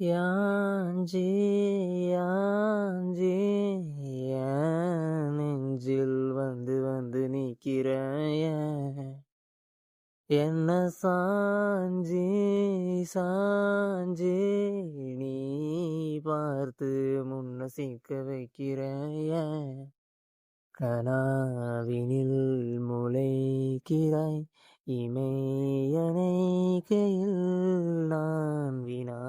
யாஞ்சி யாஞ்சி நெஞ்சில் வந்து வந்து நிற்கிறாய என்ன சாஞ்சி சாஞ்சி நீ பார்த்து முன்ன சிக்க வைக்கிறாய கனாவினில் முளைக்கிறாய் இமையணைக்கையில் நான் வினா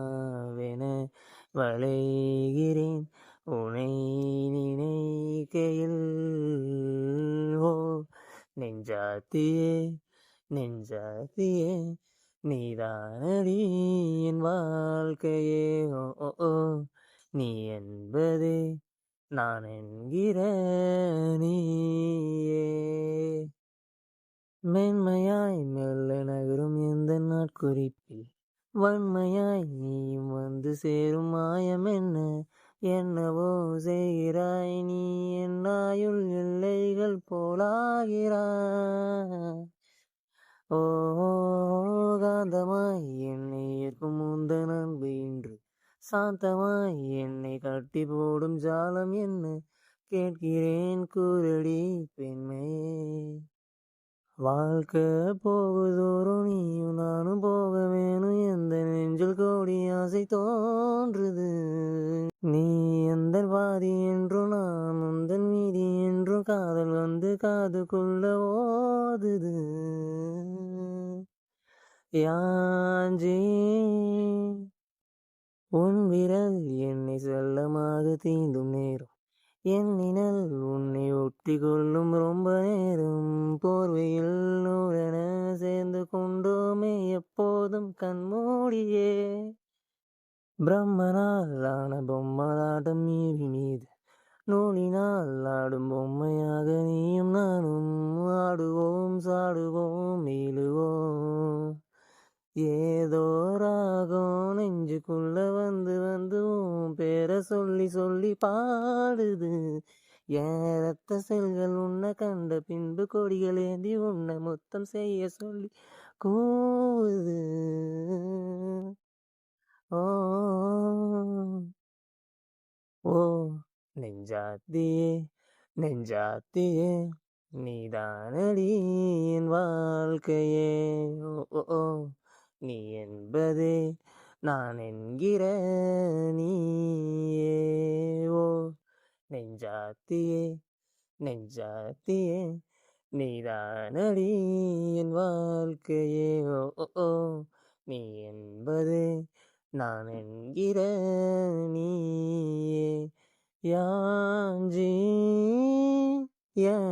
வளைகிறேன். உனை நினைக்கையில் ஓ நெஞ்சாத்தியே நெஞ்சாத்தியே நீதானடி என் வாழ்க்கையே ஓ ஓ நீ என்பது நான் என்கிற நீயே. மென்மையாய் மெல்ல நகரும் எந்த நாட்குறிப்பில் வன்மையாய் நீயும் வந்து சேரும் மாயம் என்ன? என்னவோ செய்கிறாய் நீ என்னாயுள் எல்லைகள் போலாகிறாய். ஓ காந்தமாய் என்னை ஏற்கும் முந்தன் அன்பு இன்று. சாந்தமாய் என்னை கட்டி போடும் ஜாலம் என்ன? கேட்கிறேன் கூரடி பெண்மையே. வாழ்க்கை போகுதோறும் நீயும் நானும் போக வேணும். எந்த நெஞ்சில் கோடி ஆசை தோன்றுது? நீ எந்த பாதி என்றும் நான் உந்தன் மீதி என்றும் காதல் வந்து காதுக்குள்ள ஓதுது. யாஞ்சி உன் விரல் என்னை செல்லமாக தீண்டும் நேரம். என் நிழல் உன்னை ஒட்டி கொள்ளும் ரொம்ப நேரம் எப்போதும் கண்மூடியே பிரம்மனால் ஆன பொம்மலாட்டம் மீறி மீது. நூலினால் ஆடும் பொம்மையாக நீயும் நானும் ஆடுவோம் சாடுவோம் மீளுவோம். ஏதோ ராகம் நெஞ்சுக்குள்ள வந்து வந்து உன் பேரை சொல்லி சொல்லி பாடுது. என் ரத்த செல்கள் உன்னை கண்ட பின்பு கொடிகள் ஏந்தி உன்னை மொத்தம் செய்ய சொல்லி கூவுது. நெஞ்சாத்தியே நெஞ்சாத்தியே நீதானடி என் வாழ்க்கையே? ஓ ஓ நீ என்பதே நான் என்கிற நீயே. ஓ நெஞ்சாத்தியே நெஞ்சாத்தியே நீதானடி என் வாழ்க்கையே? ஓ ஓ ஓ. நீ என்பதே நான் என்கிற நீயே. யாஞ்சி ஏன்